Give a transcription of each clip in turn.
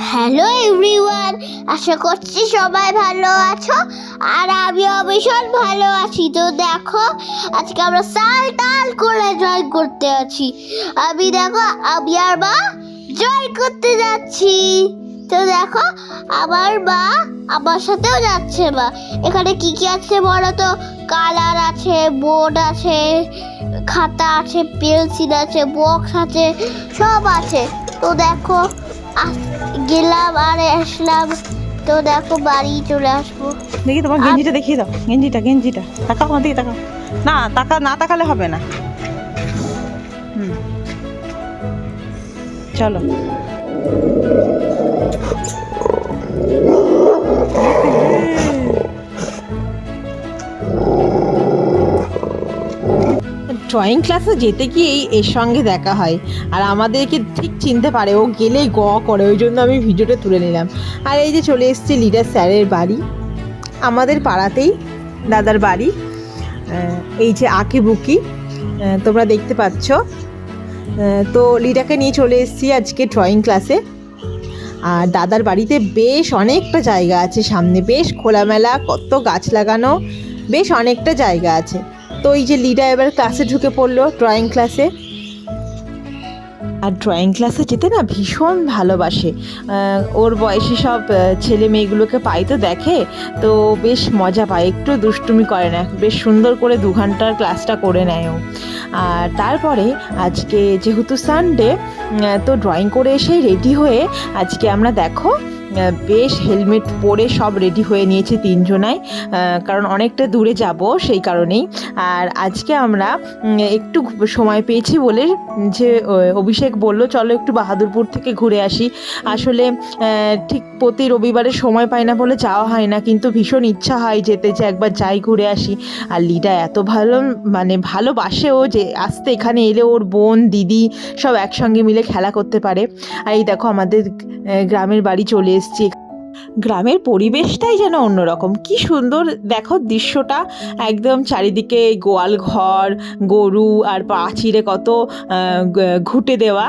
Hello everyone আশা করছি সবাই ভালো আছো, আর আমিও ভীষণ ভালো আছি। তো দেখো, আজকে আমরা সাল টাল করে জয় করতে আছি। আমি দেখো, আমি আর মা জয় করতে যাচ্ছি। তো দেখো, আমার মা আমার সাথেও যাচ্ছে মা। এখানে কি কি আছে বলো তো? কালার আছে, বোর্ড আছে, খাতা আছে, পেন্সিল আছে, বক্স আছে, সব আছে। তো দেখো আস- গেলাম আর আসলাম। তো দেখো বাড়ি চলে আসব। দেখি তোমার গেঞ্জিটা দেখিয়ে দাও। গেঞ্জিটা গেঞ্জিটা। তাকাও আমার দিকে তাকাও। না তাকা না তাকালে হবে না। হুম। চলো। ড্রয়িং ক্লাসে যেতে গিয়েই এর সঙ্গে দেখা হয়। আর আমাদেরকে ঠিক চিনতে পারে, ও গেলেই গ করে, ওই জন্য আমি ভিডিওটা তুলে নিলাম। আর এই যে চলে এসেছি লিডার স্যারের বাড়ি। আমাদের পাড়াতেই দাদার বাড়ি। এই যে আঁকি বুকি তোমরা দেখতে পাচ্ছ। তো লিডাকে নিয়ে চলে এসেছি আজকে ড্রয়িং ক্লাসে আর দাদার বাড়িতে বেশ অনেকটা জায়গা আছে সামনে। বেশ খোলামেলা, কত গাছ লাগানো, বেশ অনেকটা জায়গা আছে। তো এই যে লিডা এবার ক্লাসে ঢুকে পড়ল ড্রয়িং ক্লাসে আর ড্রয়িং ক্লাসে যেতে না ভীষণ ভালোবাসে। ওর বয়সে সব ছেলে মেয়েগুলোকে পাই তো দেখে, তো বেশ মজা পায়, একটু দুষ্টুমি করে না, বেশ সুন্দর করে দু ঘণ্টার ক্লাসটা করে নেয় ও। আর তারপরে আজকে যেহেতু সানডে তো ড্রয়িং করে এসেই রেডি হয়ে আজকে আমরা দেখো বেশ হেলমেট পরে সব রেডি হয়ে নিয়েছে তিনজনাই। আহ, কারণ অনেকটা দূরে যাব সেই কারণেই। আর আজকে আমরা একটু সময় পেয়েছি বলে যে অভিষেক বলল চলো একটু বাহাদুরপুর থেকে ঘুরে আসি। আসলে ঠিক প্রতি রবিবারে সময় পাই না বলে যাওয়া হয় না কিন্তু ভীষণ ইচ্ছা হয় যেতে যে একবার যাই ঘুরে আসি। আর লিডা এত ভালো মানে ভালোবাসে ও যে আসতে এখানে এলে ওর বোন দিদি সব একসঙ্গে মিলে খেলা করতে পারে। আর এই দেখো আমাদের গ্রামের বাড়ি চলে এসেছি গ্রামের পরিবেশটাই যেন অন্যরকম। কি সুন্দর, দেখো দৃশ্যটা। একদম চারিদিকে গোয়াল ঘর, গরু আর পাঁচিরে কত ঘুঁটে দেওয়া।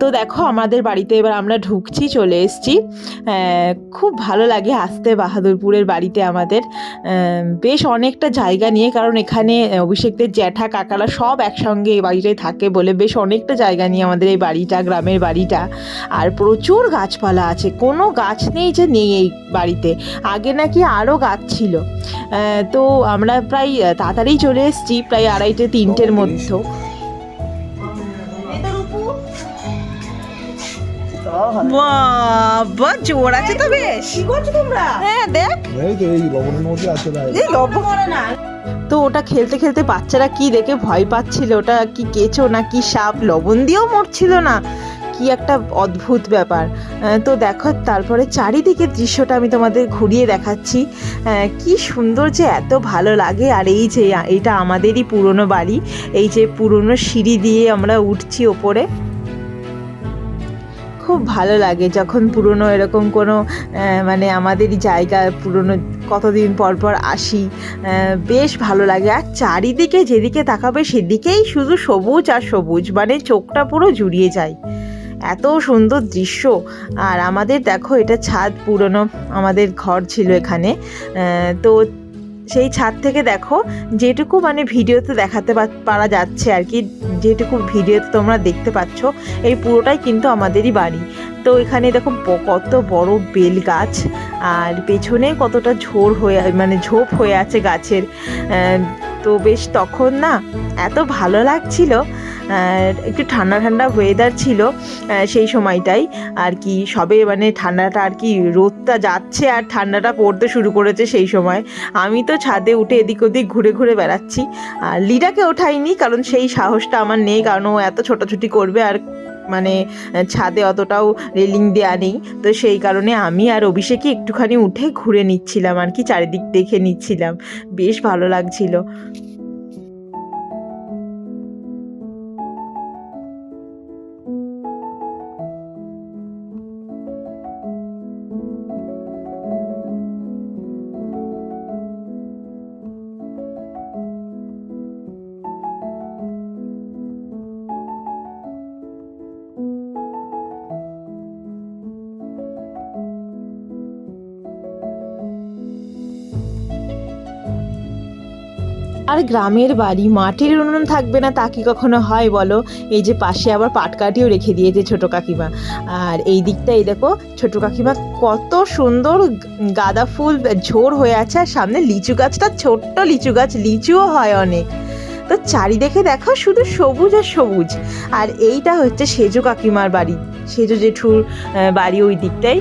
তো দেখো আমাদের বাড়িতে এবার আমরা ঢুকছি, চলে এসেছি। খুব ভালো লাগে আসতে বাহাদুরপুরের বাড়িতে আমাদের। বেশ অনেকটা জায়গা নিয়ে, কারণ এখানে অভিষেকদের জ্যাঠা, কাকারা সব একসঙ্গে এই বাড়িটায় থাকে বলে বেশ অনেকটা জায়গা নিয়ে আমাদের এই বাড়িটা, গ্রামের বাড়িটা। আর প্রচুর গাছপালা আছে। কোনো গাছ নেই যে নেই এই বাড়িতে। আগে নাকি আরও গাছ ছিল। তো আমরা প্রায় তাড়াতাড়ি চলে এসেছি প্রায় আড়াইটে তিনটের মধ্যে। বাবা জোর আছে তো বেশ। কি করছ তোমরা? হ্যাঁ দেখ। এই তো এই লবণের মধ্যে আছে না? এই লবণ। তো ওটা খেলতে খেলতে বাচ্চারা কি দেখে ভয় পাচ্ছিল? ওটা কি কেঁচো না কি সাপ? লবণ দিয়েও মরছিল না। কি একটা অদ্ভুত ব্যাপার। তো দেখো, তারপরে চারিদিকের দৃশ্যটা আমি তোমাদের ঘুরিয়ে দেখাচ্ছি। কি সুন্দর যে এত ভালো লাগে। আর এই যে এটা আমাদেরই পুরনো বাড়ি। এই যে পুরনো সিঁড়ি দিয়ে আমরা উঠছি ওপরে। খুব ভালো লাগে যখন পুরনো এরকম কোনো মানে আমাদেরই জায়গা পুরনো কতদিন পর পর আসি। বেশ ভালো লাগে। আর চারিদিকে যেদিকে তাকাবে সেদিকেই শুধু সবুজ আর সবুজ। মানে চোখটা পুরো জুড়িয়ে যায়। এত সুন্দর দৃশ্য। আর আমাদের দেখো এটা ছাদ পুরনো, আমাদের ঘর ছিল এখানে। তো সেই ছাদ থেকে দেখো, যেটুকু মানে ভিডিওতে দেখাতে পারা যাচ্ছে আর কি, যেটুকু ভিডিওতে তোমরা দেখতে পাচ্ছ, এই পুরোটাই কিন্তু আমাদেরই বাড়ি। তো এখানে দেখো কত বড় বেল গাছ, আর পেছনে কতটা ঝোর হয়ে মানে ঝোপ হয়ে আছে গাছের। তো বেশ তখন না এত ভালো লাগছিল একটু ঠান্ডা ঠান্ডা ওয়েদার ছিল সেই সময়টাই। আর কি, সবে মানে ঠান্ডাটা আর কি, রোদটা যাচ্ছে আর ঠান্ডাটা পড়তে শুরু করেছে সেই সময়। আমি তো ছাদে উঠে এদিক ওদিক ঘুরে ঘুরে বেড়াচ্ছি। আর লিডাকে ওঠাইনি, কারণ সেই সাহসটা আমার নেই, কারণ ও এত ছোটাছুটি করবে আর মানে ছাদে অতটাও রেলিং দেওয়া নেই। তো সেই কারণে আমি আর অভিষেকই একটুখানি উঠে ঘুরে নিচ্ছিলাম আর কি, চারিদিক দেখে নিচ্ছিলাম। বেশ ভালো লাগছিল। আর গ্রামের বাড়ি মাটির উনুন থাকবে না তা কি কখনো হয় বলো? এই যে পাশে আবার পাটকাটিও রেখে দিয়েছে ছোটো কাকিমা। আর এই দিকটা, এই দেখো, ছোটো কাকিমা কত সুন্দর গাঁদা ফুল ঝোড় হয়ে আছে আর সামনে লিচু গাছটা, ছোট্ট লিচু গাছ, লিচুও হয় অনেক। তো চারিদিকে দেখো শুধু সবুজ আর সবুজ। আর এইটা হচ্ছে সেজো কাকিমার বাড়ি। সেজো জেঠুর বাড়ি ওই দিকটাই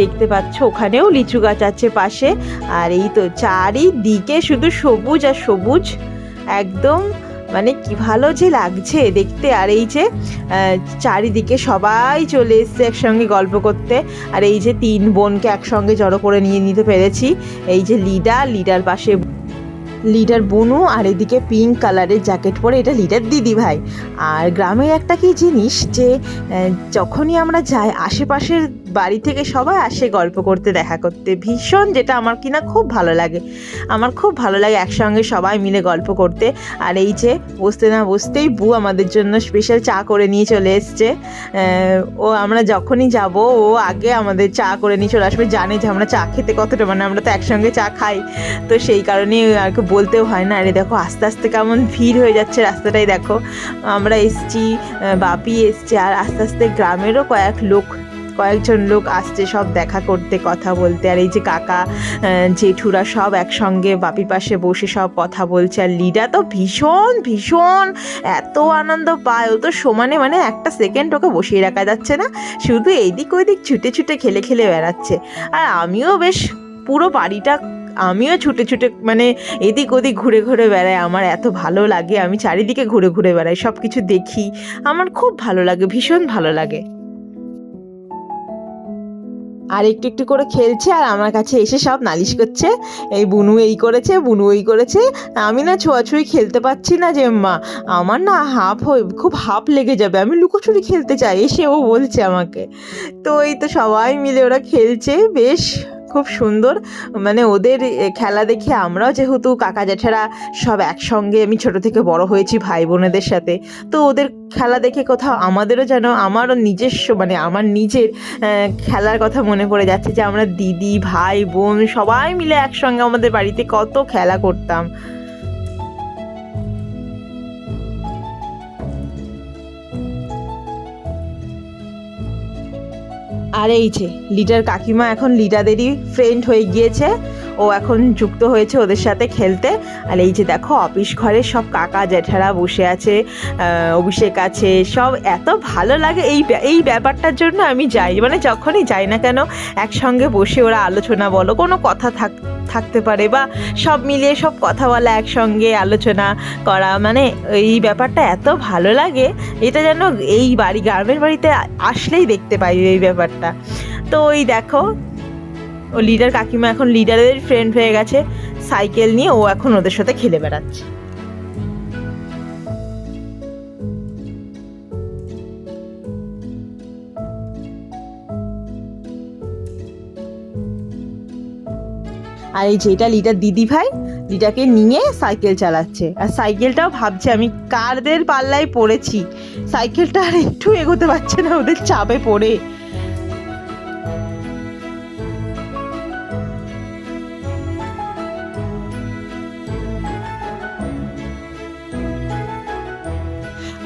দেখতে পাচ্ছ। ওখানেও লিচু গাছ আছে পাশে। আর এই তো চারিদিকে শুধু সবুজ আর সবুজ। একদম মানে কি ভালো যে লাগছে দেখতে। আর এই যে চারিদিকে সবাই চলে এসছে একসঙ্গে গল্প করতে। আর এই যে তিন বোনকে একসঙ্গে জড়ো করে নিয়ে নিতে পেরেছি। এই যে লিডার লিডার পাশে লিডার বনু আর এদিকে পিঙ্ক কালারের জ্যাকেট পরে এটা লিডার দিদি ভাই। আর গ্রামের একটা কি জিনিস যে যখনই আমরা যাই, আশেপাশের বাড়ি থেকে সবাই আসে গল্প করতে, দেখা করতে। ভীষণ যেটা আমার কিনা খুব ভালো লাগে। আমার খুব ভালো লাগে একসঙ্গে সবাই মিলে গল্প করতে। আর এই যে বসতে না বসতেই বু আমাদের জন্য স্পেশাল চা করে নিয়ে চলে এসছে। ও আমরা যখনই যাব, ও আগে আমাদের চা করে নিয়ে চলে আসবে। জানে যে আমরা চা খেতে কতটা মানে আমরা তো একসঙ্গে চা খাই। তো সেই কারণেই আর কি বলতেও হয় না। আরে দেখো আস্তে আস্তে কেমন ভিড় হয়ে যাচ্ছে রাস্তাটাই দেখো। আমরা এসছি বাপি এসছে। আর আস্তে আস্তে গ্রামেরও কয়েক লোক কয়েকজন লোক আসছে সব দেখা করতে, কথা বলতে। আর এই যে কাকা জেঠুরা সব একসঙ্গে বাপির পাশে বসে সব কথা বলছে। আর লিডা তো ভীষণ ভীষণ এত আনন্দ পায়। ও তো সমানে মানে একটা সেকেন্ড ওকে বসিয়ে রাখা যাচ্ছে না। শুধু এইদিক ওইদিক ছুটে ছুটে খেলে খেলে বেড়াচ্ছে। আর আমিও বেশ পুরো বাড়িটা, আমিও ছুটে ছুটে মানে এদিক ওদিক ঘুরে ঘুরে বেড়াই। আমার এত ভালো লাগে, আমি চারিদিকে ঘুরে ঘুরে বেড়াই সব কিছু দেখি। আমার খুব ভালো লাগে, ভীষণ ভালো লাগে। আর একটু একটু করে খেলছে আর আমার কাছে এসে সব নালিশ করছে। এই বুনু এই করেছে, বুনু এই করেছে। আমি না ছোঁয়াছুঁই খেলতে পারছি না যে মা, আমার না হাফ হয়ে, খুব হাফ লেগে যাবে। আমি লুকোচুরি খেলতে চাই, এসে ও বলছে আমাকে। তো এই তো সবাই মিলে ওরা খেলছে, বেশ। খুব সুন্দর। মানে ওদের খেলা দেখে আমরাও যেহেতু কাকা জ্যাঠারা সব একসঙ্গে আমি ছোট থেকে বড় হয়েছি ভাই বোনেদের সাথে, তো ওদের খেলা দেখে কোথাও আমাদেরও যেন আমারও নিজস্ব মানে আমার নিজের খেলার কথা মনে পড়ে যাচ্ছে যে আমরা দিদি ভাই বোন সবাই মিলে একসঙ্গে আমাদের বাড়িতে কত খেলা করতাম। আর এই যে, লিডার কাকিমা এখন লিডাদেরই ফ্রেন্ড হয়ে গিয়েছে। ও এখন যুক্ত হয়েছে ওদের সাথে খেলতে। আর এই যে দেখো অফিস ঘরে সব কাকা জ্যাঠারা বসে আছে অভিষেক আছে, সব এত ভালো লাগে এই এই ব্যাপারটার জন্য আমি যাই মানে যখনই যাই না কেন, একসঙ্গে বসে ওরা আলোচনা বলো, কোনো কথা থাক থাকতে পারে বা সব মিলিয়ে সব কথা বলা একসঙ্গে আলোচনা করা মানে এই ব্যাপারটা এত ভালো লাগে, এটা যেন এই বাড়ি, গ্রামের বাড়িতে আসলেই দেখতে পাই এই ব্যাপারটা। তো ওই দেখো, ও লিডার কাকিমা এখন লিডারের ফ্রেন্ড হয়ে গেছে সাইকেল নিয়ে ও এখন ওদের সাথে খেলে বেড়াচ্ছে। আর এই যেটা লিডার দিদি ভাই লিডাকে নিয়ে সাইকেল চালাচ্ছে। আর সাইকেলটাও ভাবছে, আমি কারদের পাল্লায় পড়েছি। সাইকেলটা আর একটু এগোতে পারছে না, ওদের চাপে পড়ে।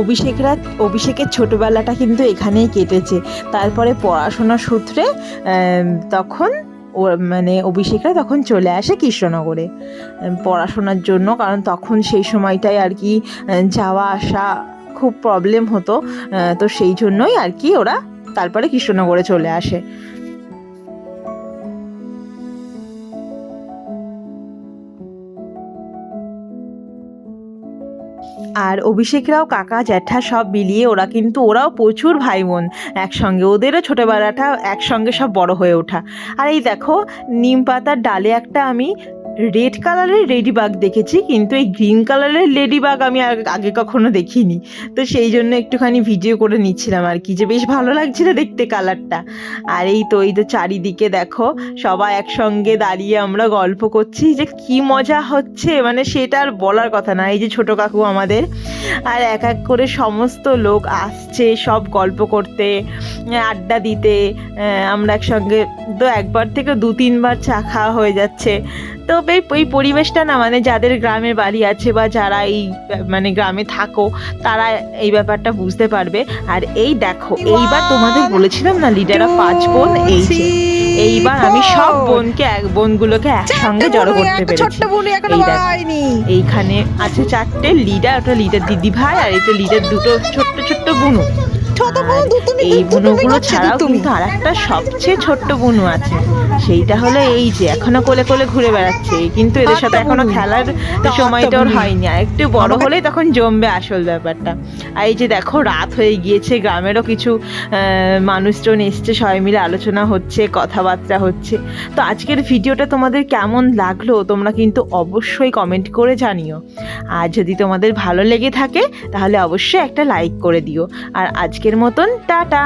অভিষেকরা, অভিষেকের ছোটবেলাটা কিন্তু এখানেই কেটেছে। তারপরে পড়াশোনার সূত্রে তখন মানে অভিষেকরা তখন চলে আসে কৃষ্ণনগরে পড়াশোনার জন্য, কারণ তখন সেই সময়টাই আর কি যাওয়া আসা খুব প্রবলেম হতো তো সেই জন্যই আর কি ওরা তারপরে কৃষ্ণনগরে চলে আসে। আর অভিষেকরাও কাকা, জ্যাঠা সব মিলিয়ে ওরা কিন্তু ওরাও প্রচুর ভাই বোন একসঙ্গে ওদেরও ছোটোবেলাটা একসঙ্গে সব বড় হয়ে ওঠা। আর এই দেখো, নিম পাতার ডালে একটা আমি রেড কালারের লেডিবাগ দেখেছি, কিন্তু এই গ্রিন কালারের লেডিবাগ আমি আগে কখনো দেখিনি। তো সেই জন্য একটুখানি ভিডিও করে নিচ্ছিলাম আর কি, যে বেশ ভালো লাগছিল দেখতে কালারটা আর এই তো এই তো চারিদিকে দেখো, সবাই একসঙ্গে দাঁড়িয়ে আমরা গল্প করছি, যে কি মজা হচ্ছে মানে সেটা আর বলার কথা না, এই যে ছোট কাকু আমাদের। আর এক এক করে সমস্ত লোক আসছে সব গল্প করতে, আড্ডা দিতে আমরা একসঙ্গে তো একবার থেকে দু তিনবার চা খাওয়া হয়ে যাচ্ছে। তো এই এই পরিবেশটা না মানে যাদের গ্রামের বাড়ি আছে বা যারা এই মানে গ্রামে থাকো তারা এই ব্যাপারটা বুঝতে পারবে। আর এই দেখো এইবার তোমাদের বলেছিলাম না লিডাররা পাঁচ বোন এই যে এইবার আমি সব বোনকে এক বোনগুলোকে একসঙ্গে জড়ো করতে পেরেছি। এই দেখো। এইখানে আছে চারটে লিডার ওটা লিডার দিদি ভাই আর এটা লিডার দুটো ছোট্ট ছোট্ট বুনু। ছোট এই বুনুগুলো ছাড়াও কিন্তু আর একটা সবচেয়ে ছোট্ট বুনু আছে। সেইটা হলো এই যে এখনও কোলে কোলে ঘুরে বেড়াচ্ছে কিন্তু এদের সাথে এখনও খেলার সময়টা ওর হয়নি। আর একটু বড় হলেই তখন জমবে আসল ব্যাপারটা। আর এই যে দেখো রাত হয়ে গিয়েছে গ্রামেরও কিছু মানুষজন এসছে সবাই মিলে আলোচনা হচ্ছে কথাবার্তা হচ্ছে। তো আজকের ভিডিওটা তোমাদের কেমন লাগল তোমরা কিন্তু অবশ্যই কমেন্ট করে জানিও। আর যদি তোমাদের ভালো লেগে থাকে তাহলে অবশ্যই একটা লাইক করে দিও। আর আজকের মতন টাটা!